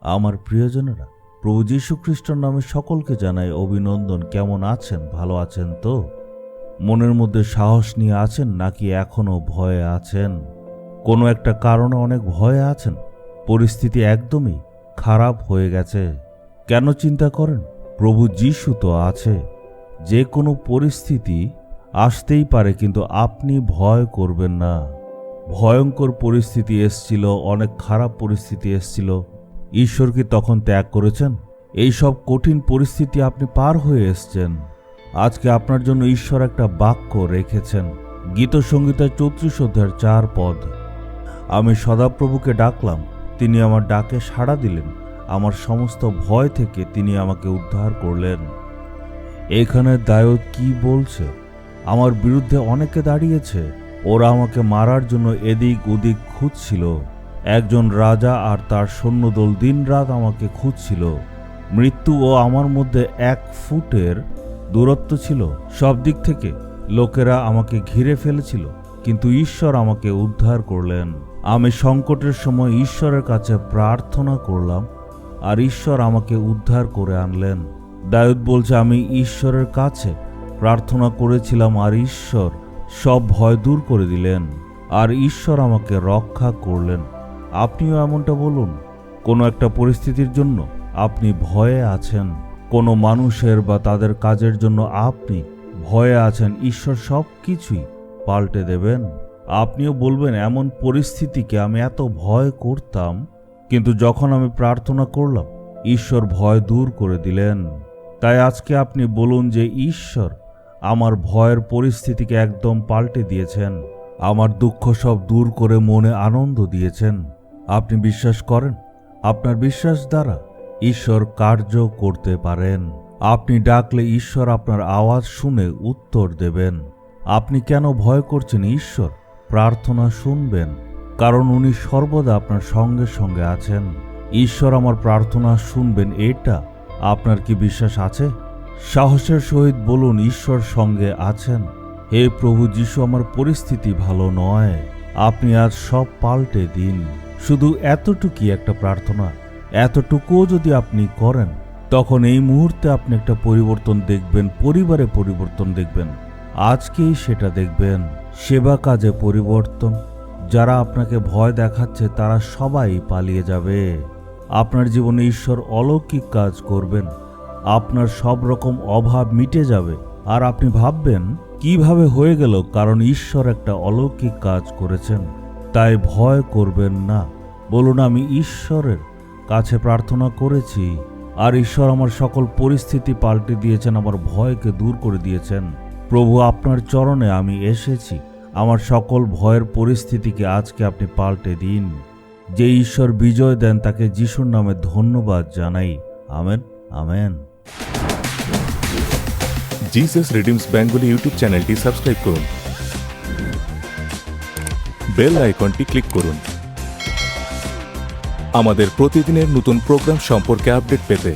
আমার প্রিয়জনেরা, প্রভু যীশু খ্রিস্টর নামে সকলকে জানাই অভিনন্দন। কেমন আছেন? ভালো আছেন তো? মনের মধ্যে সাহস নিয়ে আছেন নাকি এখনও ভয়ে আছেন? কোনো একটা কারণে অনেক ভয়ে আছেন? পরিস্থিতি একদমই খারাপ হয়ে গেছে। কেন চিন্তা করেন? প্রভু যীশু তো আছে। যে কোনো পরিস্থিতি আসতেই পারে, কিন্তু আপনি ভয় করবেন না। ভয়ঙ্কর পরিস্থিতি এসছিল, অনেক খারাপ পরিস্থিতি এসছিল। ঈশ্বর কি তখন ত্যাগ করেছেন? এই সব কঠিন পরিস্থিতি আপনি পার হয়ে এসছেন। আজকে আপনার জন্য ঈশ্বর একটা বাক্য রেখেছেন। গীত সঙ্গীতার চৌত্রিশ অধ্যায়ের চার পদ। আমি সদাপ্রভুকে ডাকলাম, তিনি আমার ডাকে সাড়া দিলেন, আমার সমস্ত ভয় থেকে তিনি আমাকে উদ্ধার করলেন। এখানে দায়ত কি বলছে? আমার বিরুদ্ধে অনেকে দাঁড়িয়েছে, ওরা আমাকে মারার জন্য এদিক ওদিক খুঁজছিল। একজন রাজা আর তার সৈন্যদল দিনরাত আমাকে খুঁজছিল। মৃত্যু ও আমার মধ্যে এক ফুটের দূরত্ব ছিল। সব দিক থেকে লোকেরা আমাকে ঘিরে ফেলেছিল, কিন্তু ঈশ্বর আমাকে উদ্ধার করলেন। আমি সংকটের সময় ঈশ্বরের কাছে প্রার্থনা করলাম আর ঈশ্বর আমাকে উদ্ধার করে আনলেন। দায়ুদ বলছে, আমি ঈশ্বরের কাছে প্রার্থনা করেছিলাম আর ঈশ্বর সব ভয় দূর করে দিলেন, আর ঈশ্বর আমাকে রক্ষা করলেন। আপনিও এমনটা বলুন। কোনো একটা পরিস্থিতির জন্য আপনি ভয়ে আছেন। কোনো মানুষের বা তাদের কাজের জন্য আপনি ভয়ে আছেন। ঈশ্বর সব কিছুই পাল্টে দেবেন। আপনিও বলবেন, এমন পরিস্থিতিকে আমি এত ভয় করতাম। কিন্তু যখন আমি প্রার্থনা করলাম, ঈশ্বর ভয় দূর করে দিলেন। তাই আজকে আপনি বলুন যে, ঈশ্বর আমার ভয়ের পরিস্থিতিকে একদম পাল্টে দিয়েছেন। আমার দুঃখ সব দূর করে মনে আনন্দ দিয়েছেন। আপনি বিশ্বাস করেন? আপনার বিশ্বাস দ্বারা ঈশ্বর কার্য করতে পারেন। আপনি ডাকলে ঈশ্বর আপনার আওয়াজ শুনে উত্তর দেবেন। আপনি কেন ভয় করছেন ঈশ্বর? প্রার্থনা শুনবেন। কারণ উনি সর্বদা আপনার সঙ্গে সঙ্গে আছেন। ঈশ্বর আমার প্রার্থনা শুনবেন, এটা আপনার কি বিশ্বাস আছে? সাহসের সহিত বলুন, ঈশ্বর সঙ্গে আছেন। হে প্রভু, যিশু আমার পরিস্থিতি ভালো নয়। আপনি আজ সব পাল্টে দিন। শুধু এতটুকুই একটা প্রার্থনা। এতটুকুও যদি আপনি করেন, তখন এই মুহূর্তে আপনি একটা পরিবর্তন দেখবেন, পরিবারে পরিবর্তন দেখবেন। আজকেই সেটা দেখবেন, সেবা কাজে পরিবর্তন। যারা আপনাকে ভয় দেখাচ্ছে, তারা সবাই পালিয়ে যাবে। আপনার জীবনে ঈশ্বর অলৌকিক কাজ করবেন। আপনার সব রকম অভাব মিটে যাবে। আর আপনি ভাববেন, কীভাবে হয়ে গেল? কারণ ঈশ্বর একটা অলৌকিক কাজ করেছেন। তাই ভয় করবেন না। বলুন, আমি ঈশ্বরের কাছে প্রার্থনা করেছি, আর ঈশ্বর আমার সকল পরিস্থিতি পাল্টে দিয়েছেন, আমার ভয়কে দূর করে দিয়েছেন। প্রভু, আপনার চরণে আমি এসেছি। আমার সকল ভয়ের পরিস্থিতিকে আজকে আপনি পাল্টে দিন। যে ঈশ্বর বিজয় দেন, তাকে যিশুর নামে ধন্যবাদ জানাই। Amen amen. Jesus redeems Bengali YouTube চ্যানেলটি সাবস্ক্রাইব করুন। বেল আইকনটি ক্লিক করুন। আমাদের প্রতিদিনের নতুন প্রোগ্রাম সম্পর্কে আপডেট পেতে